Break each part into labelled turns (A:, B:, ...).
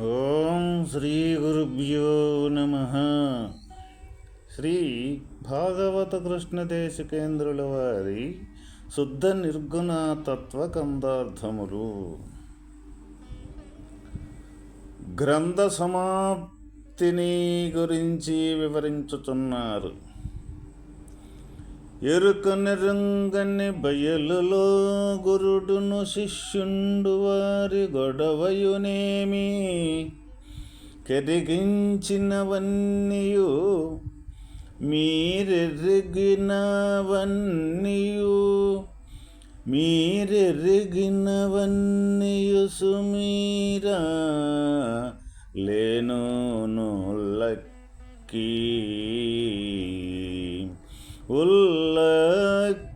A: ఓం శ్రీ గురుభ్యో నమ. శ్రీ భాగవత కృష్ణ దేశికేంద్రుల వారి శుద్ధ నిర్గుణ తత్వ కందార్థములు గ్రంథ సమాప్తిని గురించి వివరించుతున్నారు ఎరుకనెరుంగని బయలులో గురుడును శిష్యుండు వారి గొడవయునేమి? కరిగించినవన్నీయు మీరెరిగినవన్నీయు మీరెరిగినవన్నీయు సుమీరా లేను లక్కీ ఉల్లకేత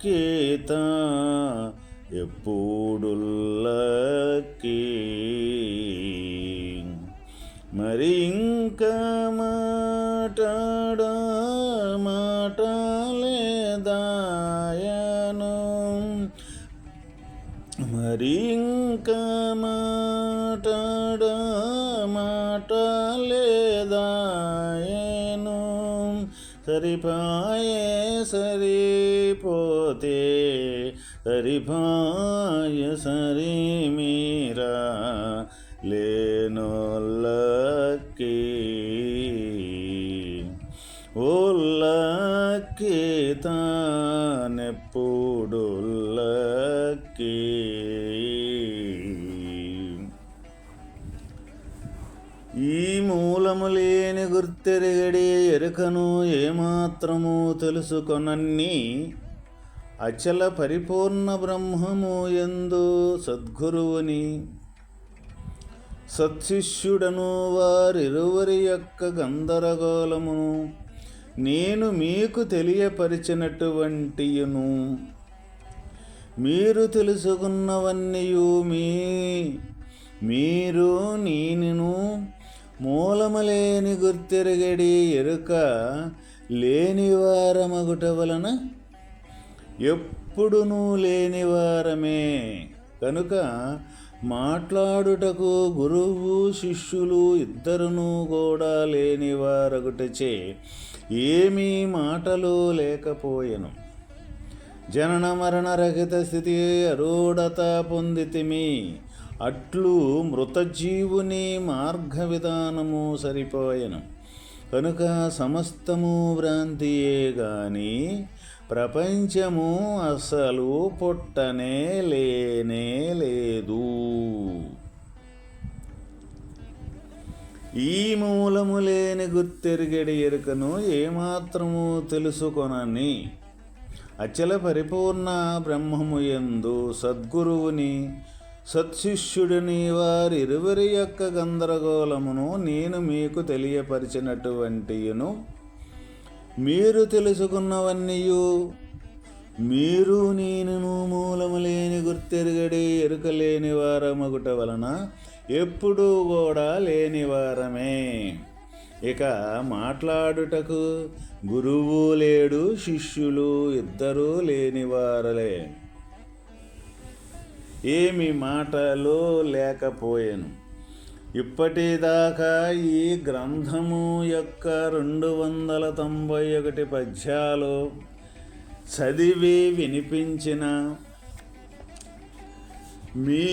A: ఎప్పుడుల్లకి మరి ఇంకా మాట్లాడ మాటలేదాయను మరి ఇంకా మాట్లాడ మాటలేదాయను సరిపాయే సరిపోతే సరిపాయ సరి మీరా లేనోళ్ళకి ఓళ్ళకి తానెప్పుడుల్లకి ఈ మూలము లేని గుర్తెరగడి ఎరుకను ఏమాత్రము తెలుసుకొనన్ని అచల పరిపూర్ణ బ్రహ్మము ఎందు సద్గురువుని సత్శిష్యుడను వారిరువురి యొక్క గందరగోళమును నేను మీకు తెలియపరిచినటువంటియును. మీరు తెలుసుకున్నవన్నీయు మీ మీరు నేనును మూలమలేని గుర్తిరగడి ఎరుక లేనివారమగుట వలన ఎప్పుడునూ లేనివారమే. కనుక మాట్లాడుటకు గురువు శిష్యులు ఇద్దరునూ కూడా లేనివారగుటచే ఏమీ మాటలు లేకపోయెను. జనన మరణ రహిత స్థితి అరూఢత పొందితిమి. అట్లు మృతజీవుని మార్గ విధానము సరిపోయను. కనుక సమస్తము భ్రాంతియే గాని ప్రపంచము అసలు పొట్టనే లేనే లేదు. ఈ మూలము లేని గుర్తెరిగడి ఎరుకను ఏమాత్రము తెలుసుకొనని అచల పరిపూర్ణ బ్రహ్మము ఎందు సద్గురువుని సత్శిష్యుడిని వారిరువురి యొక్క గందరగోళమును నేను మీకు తెలియపరిచినటువంటియును. మీరు తెలుసుకున్నవన్నీయు మీరు నేనును మూలము లేని గుర్తెరుగడి ఎరుకలేని వారమగుట వలన ఎప్పుడూ కూడా లేనివారమే ఇక మాట్లాడుటకు గురువు లేడు శిష్యులు ఇద్దరూ లేనివారలే ఏమి మాటలు లేకపోయాను. ఇప్పటిదాకా ఈ గ్రంథము యొక్క రెండు వందల తొంభై ఒకటి పద్యాలు చదివి వినిపించిన మీ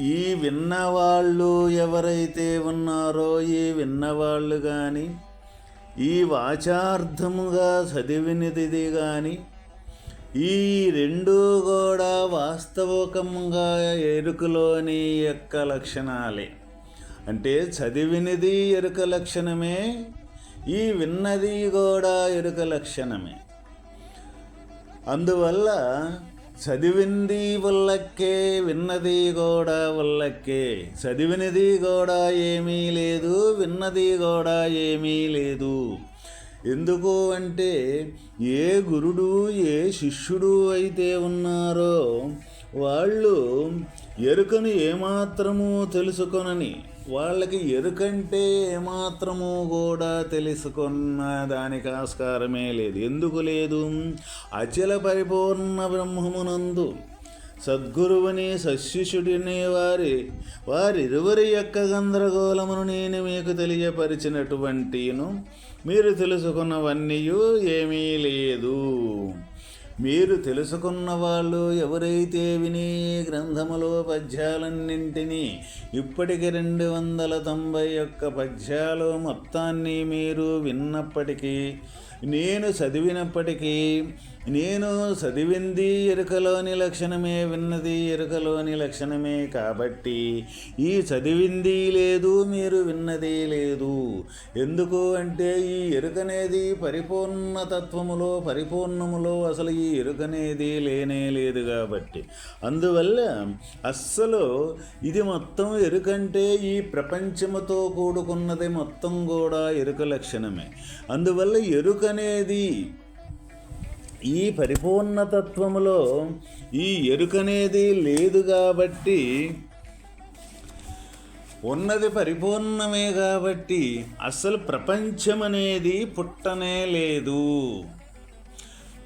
A: ఈ విన్నవాళ్ళు ఎవరైతే ఉన్నారో ఈ విన్నవాళ్ళు కానీ ఈ వాచార్థముగా చదివినది కానీ ఈ రెండు కూడా వాస్తవకంగా ఎరుకలోని యొక్క లక్షణాలే. అంటే చదివినది ఎరుక లక్షణమే ఈ విన్నది కూడా ఎరుక లక్షణమే. అందువల్ల చదివింది వల్లకే విన్నది కూడా వల్లకే. చదివినది కూడా ఏమీ లేదు విన్నది కూడా ఏమీ లేదు. ఎందుకు అంటే ఏ గురుడు ఏ శిష్యుడు అయితే ఉన్నారో వాళ్ళు ఎరుకను ఏమాత్రము తెలుసుకొనని వాళ్ళకి ఎరుకంటే ఏమాత్రము కూడా తెలుసుకున్న దానికి ఆస్కారమే లేదు. ఎందుకు లేదు? అచల పరిపూర్ణ బ్రహ్మమునందు సద్గురువుని సశిష్యుడిని వారి వారిరువురి యొక్క గందరగోళమును నేను మీకు తెలియపరిచినటువంటిను మీరు తెలుసుకున్నవన్నీ ఏమీ లేదు. మీరు తెలుసుకున్న వాళ్ళు ఎవరైతే విని గ్రంథములో పద్యాలన్నింటినీ ఇప్పటికి రెండు వందల తొంభై ఒక్క పద్యాలు మొత్తాన్ని మీరు విన్నప్పటికీ నేను చదివినప్పటికీ నేను చదివింది ఎరుకలోని లక్షణమే విన్నది ఎరుకలోని లక్షణమే కాబట్టి ఈ చదివింది లేదు మీరు విన్నది లేదు. ఎందుకు అంటే ఈ ఎరుకనేది పరిపూర్ణ తత్వములో పరిపూర్ణములో అసలు ఈ ఎరుకనేది లేనే లేదు కాబట్టి. అందువల్ల అస్సలు ఇది మొత్తం ఎరుకంటే ఈ ప్రపంచముతో కూడుకున్నది మొత్తం కూడా ఎరుక లక్షణమే. అందువల్ల ఎరుకనేది ఈ పరిపూర్ణతత్వములో ఈ ఎరుకనేది లేదు కాబట్టి ఉన్నది పరిపూర్ణమే కాబట్టి అసలు ప్రపంచం అనేది పుట్టనే లేదు.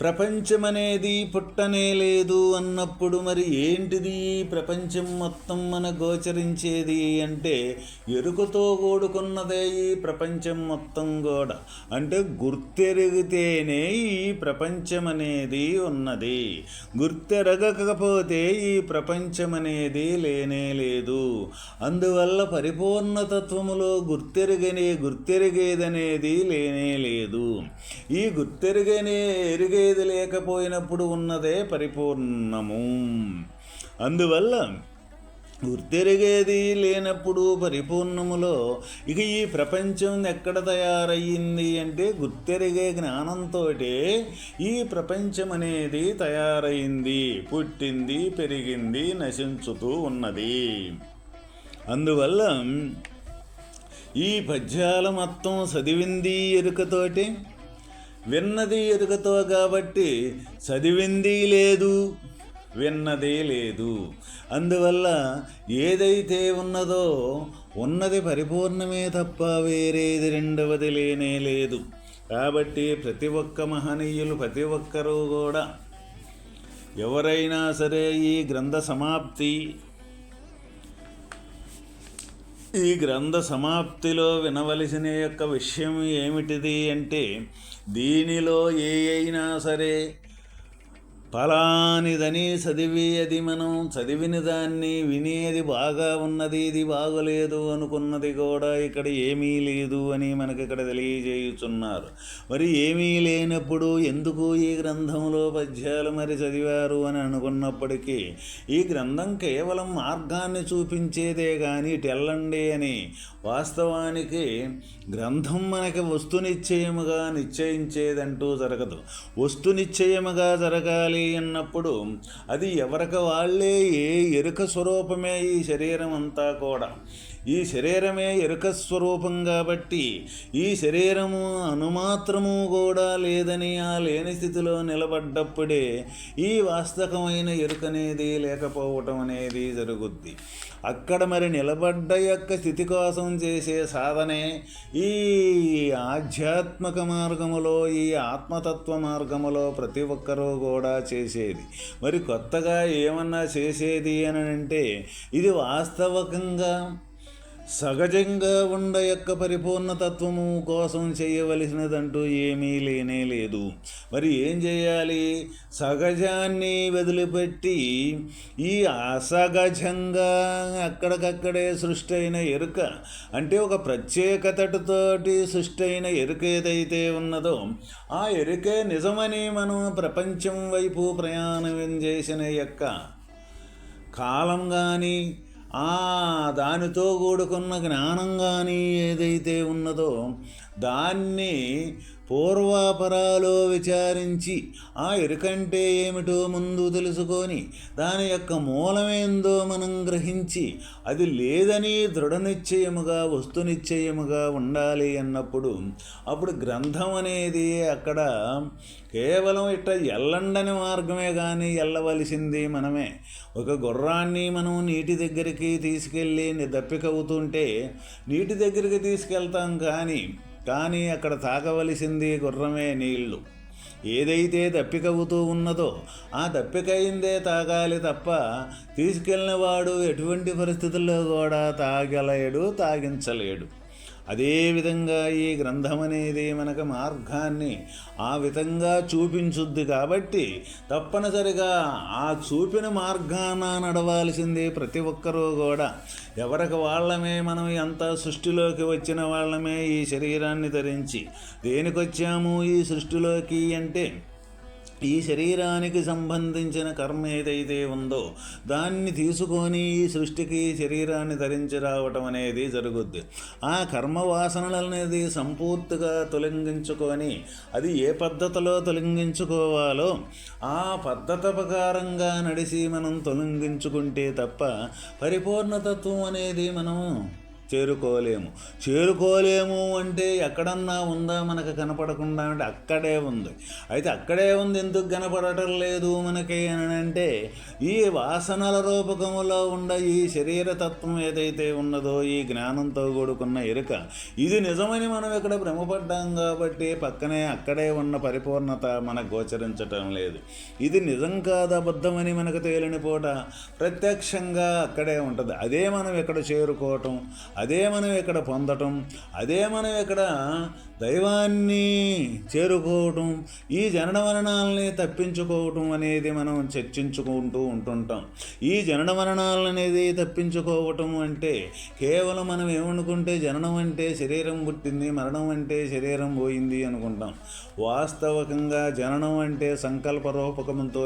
A: ప్రపంచం అనేది పుట్టనే లేదు అన్నప్పుడు మరి ఏంటిది ప్రపంచం మొత్తం మన గోచరించేది అంటే ఎరుకతో కూడుకున్నదే ఈ ప్రపంచం మొత్తం కూడా అంటే గుర్తెరిగితేనే ఈ ప్రపంచం అనేది ఉన్నది. గుర్తెరగకపోతే ఈ ప్రపంచం అనేది లేనే లేదు. అందువల్ల పరిపూర్ణతత్వములో గుర్తెరిగనే గుర్తెరిగేదనేది లేనే లేదు. ఈ గుర్తెరిగనే ఏది లేకపోయినప్పుడు ఉన్నదే పరిపూర్ణము. అందువల్ల గుర్తెరిగేది లేనప్పుడు పరిపూర్ణములో ఇక ఈ ప్రపంచం ఎక్కడ తయారయ్యింది అంటే గుర్తెరిగే జ్ఞానంతో ఈ ప్రపంచం అనేది తయారైంది పుట్టింది పెరిగింది నశించుతూ ఉన్నది. అందువల్ల ఈ పద్యాల మొత్తం చదివింది ఎరుకతోటి విన్నది ఎరుగతో కాబట్టి చదివింది లేదు విన్నదే లేదు. అందువల్ల ఏదైతే ఉన్నదో ఉన్నది పరిపూర్ణమే తప్ప వేరేది రెండవది లేనే లేదు. కాబట్టి ప్రతి ఒక్క మహనీయులు ప్రతి ఒక్కరూ కూడా ఎవరైనా సరే ఈ గ్రంథ సమాప్తి ఈ గ్రంథ సమాప్తిలో వినవలసిన యొక్క విషయం ఏమిటిది అంటే దీనిలో ఏ అయినా సరే ఫలానిదని చదివి అది మనం చదివిన దాన్ని వినేది బాగా ఉన్నది ఇది బాగలేదు అనుకున్నది కూడా ఇక్కడ ఏమీ లేదు అని మనకి ఇక్కడ తెలియజేయుచున్నారు. మరి ఏమీ లేనప్పుడు ఎందుకు ఈ గ్రంథంలో పద్యాలు మరి చదివారు అని అనుకున్నప్పటికీ ఈ గ్రంథం కేవలం మార్గాన్ని చూపించేదే కానీ టెల్లండి అని వాస్తవానికి గ్రంథం మనకి వస్తునిశ్చయముగా నిశ్చయించేదంటూ జరగదు. వస్తు నిశ్చయముగా జరగాలి అన్నప్పుడు అది ఎవరికి వాళ్ళే ఏ ఎరుక స్వరూపమే ఈ శరీరం అంతా కూడా. ఈ శరీరమే ఎరుక స్వరూపం కాబట్టి ఈ శరీరము అనుమాత్రము కూడా లేదని ఆ లేని స్థితిలో నిలబడ్డప్పుడే ఈ వాస్తవమైన ఎరుకనేది లేకపోవటం అనేది జరుగుద్ది. అక్కడ మరి నిలబడ్డ యొక్క స్థితి కోసం చేసే సాధనే ఈ ఆధ్యాత్మిక మార్గములో ఈ ఆత్మతత్వ మార్గములో ప్రతి ఒక్కరూ కూడా చేసేది. మరి కొత్తగా ఏమన్నా చేసేది అని అంటే ఇది వాస్తవకంగా సహజంగా ఉండ యొక్క పరిపూర్ణతత్వము కోసం చేయవలసినదంటూ ఏమీ లేనే లేదు. మరి ఏం చేయాలి? సహజాన్ని వదిలిపెట్టి ఈ అసహజంగా అక్కడికక్కడే సృష్టి అయిన ఎరుక అంటే ఒక ప్రత్యేకతతోటి సృష్టి అయిన ఎరుక ఏదైతే ఉన్నదో ఆ ఎరుకే నిజమని మనం ప్రపంచం వైపు ప్రయాణం చేసిన యొక్క కాలం కానీ ఆ దానితో కూడుకున్న జ్ఞానం కానీ ఏదైతే ఉన్నదో దాన్ని పూర్వాపరాలో విచారించి ఆ ఎరుకంటే ఏమిటో ముందు తెలుసుకొని దాని యొక్క మూలమేందో మనం గ్రహించి అది లేదని దృఢ నిశ్చయముగా వస్తునిశ్చయముగా ఉండాలి అన్నప్పుడు అప్పుడు గ్రంథం అనేది అక్కడ కేవలం ఇట్ట ఎల్లండని మార్గమే కానీ వెళ్ళవలసింది మనమే. ఒక గుర్రాన్ని మనం నీటి దగ్గరికి తీసుకెళ్ళి దప్పికవుతుంటే నీటి దగ్గరికి తీసుకెళ్తాం కానీ కానీ అక్కడ తాగవలసింది గుర్రమే నీళ్ళు. ఏదైతే దప్పికవుతూ ఉన్నదో ఆ దప్పికయిందే తాగాలి తప్ప తీసుకెళ్ళిన వాడు ఎటువంటి పరిస్థితుల్లో కూడా తాగలేడు తాగించలేడు. అదేవిధంగా ఈ గ్రంథం అనేది మనకు మార్గాన్ని ఆ విధంగా చూపించుద్ది కాబట్టి తప్పనిసరిగా ఆ చూపిన మార్గాన నడవాల్సింది ప్రతి ఒక్కరూ కూడా. ఎవరికి వాళ్ళమే మనం ఎంత సృష్టిలోకి వచ్చిన వాళ్ళమే ఈ శరీరాన్ని ధరించి. దేనికొచ్చాము ఈ సృష్టిలోకి అంటే ఈ శరీరానికి సంబంధించిన కర్మ ఏదైతే ఉందో దాన్ని తీసుకొని ఈ సృష్టికి శరీరాన్ని ధరించి రావటం అనేది జరుగుద్ది. ఆ కర్మ వాసనలు అనేది సంపూర్తిగా తొలగించుకొని అది ఏ పద్ధతిలో తొలగించుకోవాలో ఆ పద్ధతి ప్రకారంగా నడిచి మనం తొలగించుకుంటే తప్ప పరిపూర్ణతత్వం అనేది మనం చేరుకోలేము. చేరుకోలేము అంటే ఎక్కడన్నా ఉందా మనకు కనపడకుండా అంటే అక్కడే ఉంది. అయితే అక్కడే ఉంది ఎందుకు కనపడటం లేదు మనకి అని అంటే ఈ వాసనల రూపకములో ఉన్న ఈ శరీర తత్వం ఏదైతే ఉన్నదో ఈ జ్ఞానంతో కూడుకున్న ఎరుక ఇది నిజమని మనం ఇక్కడ భ్రమపడ్డాం కాబట్టి పక్కనే అక్కడే ఉన్న పరిపూర్ణత మనకు గోచరించటం లేదు. ఇది నిజం కాదు అబద్ధమని మనకు తేలిన పూట ప్రత్యక్షంగా అక్కడే ఉంటుంది. అదే మనం ఇక్కడ చేరుకోవటం అదే మనం ఇక్కడ పొందటం అదే మనం ఇక్కడ దైవాన్ని చేరుకోవటం ఈ జనన మరణాలని తప్పించుకోవటం అనేది మనం చర్చించుకుంటూ ఉంటుంటాం. ఈ జనన మరణాలు అనేది తప్పించుకోవటం అంటే కేవలం మనం ఏమనుకుంటే జననం అంటే శరీరం పుట్టింది మరణం అంటే శరీరం పోయింది అనుకుంటాం. వాస్తవకంగా జననం అంటే సంకల్ప రూపకంతో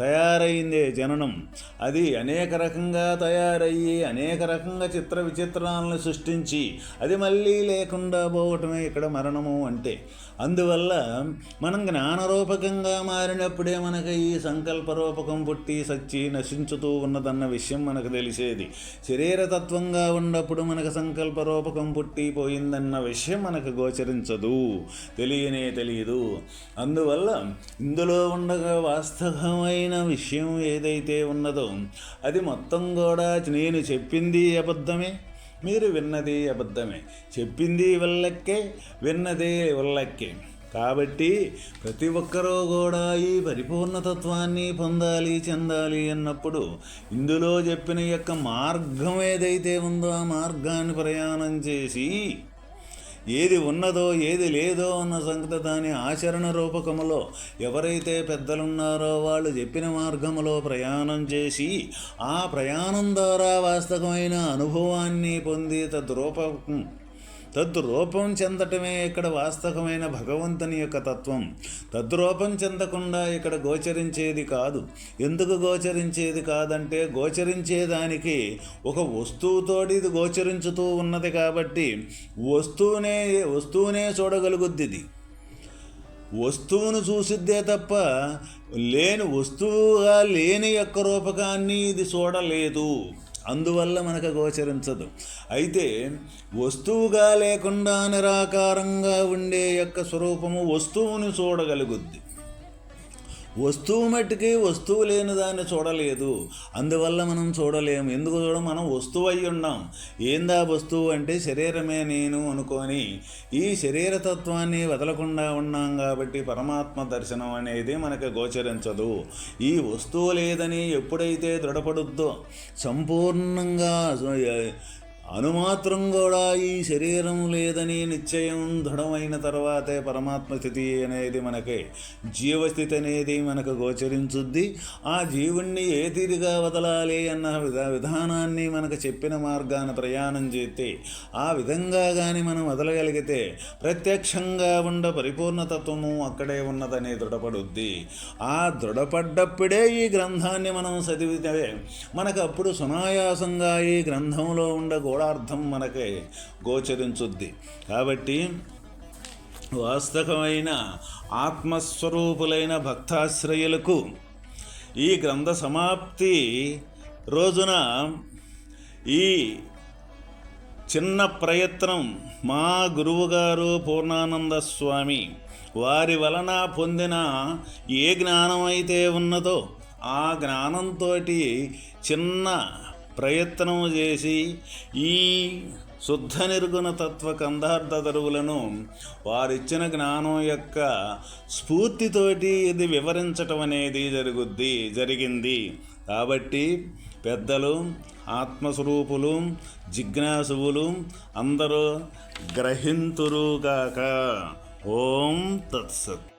A: తయారైందే జననం. అది అనేక రకంగా తయారయ్యి అనేక రకంగా చిత్ర విచిత్రాలను సృష్టించి అది మళ్ళీ లేకుండా పోవటమే ఇక్కడ మరణము అంటే. అందువల్ల మనం జ్ఞానరూపకంగా మారినప్పుడే మనకు ఈ సంకల్ప రూపకం పుట్టి సచ్చి నశించుతూ ఉన్నదన్న విషయం మనకు తెలిసేది. శరీరతత్వంగా ఉన్నప్పుడు మనకు సంకల్ప రూపకం పుట్టి పోయిందన్న విషయం మనకు గోచరించదు. తెలియనే తెలియదు అందువల్ల ఇందులో ఉండగా వాస్తవమైన విషయం ఏదైతే ఉన్నదో అది మొత్తం కూడా నేను చెప్పింది అబద్ధమే. మీరు విన్నది అబద్ధమే. చెప్పింది వెళ్ళక్కే విన్నది వెళ్ళక్కే కాబట్టి ప్రతి ఒక్కరూ కూడా ఈ పరిపూర్ణతత్వాన్ని పొందాలి చెందాలి అన్నప్పుడు ఇందులో చెప్పిన యొక్క మార్గం ఏదైతే ఉందో ఆ మార్గాన్ని ప్రయాణం చేసి ఏది ఉన్నదో ఏది లేదో అన్న సంగతి దాని ఆచరణ రూపకములో. ఎవరైతే పెద్దలున్నారో వాళ్ళు చెప్పిన మార్గములో ప్రయాణం చేసి ఆ ప్రయాణం ద్వారా వాస్తవమైన అనుభవాన్ని పొంది తద్రూపం తద్రూపం చెందటమే ఇక్కడ వాస్తవమైన భగవంతుని యొక్క తత్వం. తద్రూపం చెందకుండా ఇక్కడ గోచరించేది కాదు. ఎందుకు గోచరించేది కాదంటే గోచరించేదానికి ఒక వస్తువుతోటి ఇది గోచరించుతూ ఉన్నది కాబట్టి వస్తువునే వస్తువునే చూడగలుగుద్ది ఇది వస్తువును చూసిద్దే తప్ప లేని వస్తువుగా లేని యొక్క రూపకాన్ని ఇది చూడలేదు. అందువల్ల మనకు గోచరించదు. అయితే వస్తువుగా లేకుండా నిరాకారంగా ఉండే యొక్క స్వరూపము వస్తువుని చూడగలుగుద్ది. వస్తువు మట్టుకి వస్తువు లేని దాన్ని చూడలేదు. అందువల్ల మనం చూడలేము. ఎందుకు చూడ మనం వస్తువు అయి ఉన్నాం ఏందా వస్తువు అంటే శరీరమే నేను అనుకొని ఈ శరీరతత్వాన్ని వదలకుండా ఉన్నాం కాబట్టి పరమాత్మ దర్శనం అనేది మనకు గోచరించదు. ఈ వస్తువు లేదని ఎప్పుడైతే దృఢపడుద్దో సంపూర్ణంగా అనుమాత్రం కూడా ఈ శరీరం లేదని నిశ్చయం దృఢమైన తర్వాతే పరమాత్మ స్థితి అనేది మనకి. జీవస్థితి అనేది మనకు గోచరించుద్ది. ఆ జీవుణ్ణి ఏ తీరుగా వదలాలి అన్న విధా విధానాన్ని మనకు చెప్పిన మార్గాన ప్రయాణం చేస్తే ఆ విధంగా కానీ మనం వదలగలిగితే ప్రత్యక్షంగా ఉండ పరిపూర్ణతత్వము అక్కడే ఉన్నదని దృఢపడుద్ది. ఆ దృఢపడ్డప్పుడే ఈ గ్రంథాన్ని మనం చదివితే మనకు అప్పుడు సునాయాసంగా ఈ గ్రంథంలో ఉండ గూఢార్థం మనకి గోచరించుద్ది. కాబట్టి వాస్తవమైన ఆత్మస్వరూపులైన భక్తాశ్రయులకు ఈ గ్రంథ సమాప్తి రోజున ఈ చిన్న ప్రయత్నం మా గురువుగారు పూర్ణానంద స్వామి వారి వలన పొందిన ఏ జ్ఞానం అయితే ఉన్నదో ఆ జ్ఞానంతో చిన్న ప్రయత్నం చేసి ఈ శుద్ధ నిర్గుణ తత్వ కందార్థ దరువులను వారిచ్చిన జ్ఞానం యొక్క స్ఫూర్తితోటి ఇది వివరించటం అనేది జరుగుద్ది జరిగింది. కాబట్టి పెద్దలు ఆత్మస్వరూపులు జిజ్ఞాసువులు అందరూ గ్రహింతురుగాక. ఓం తత్సత్.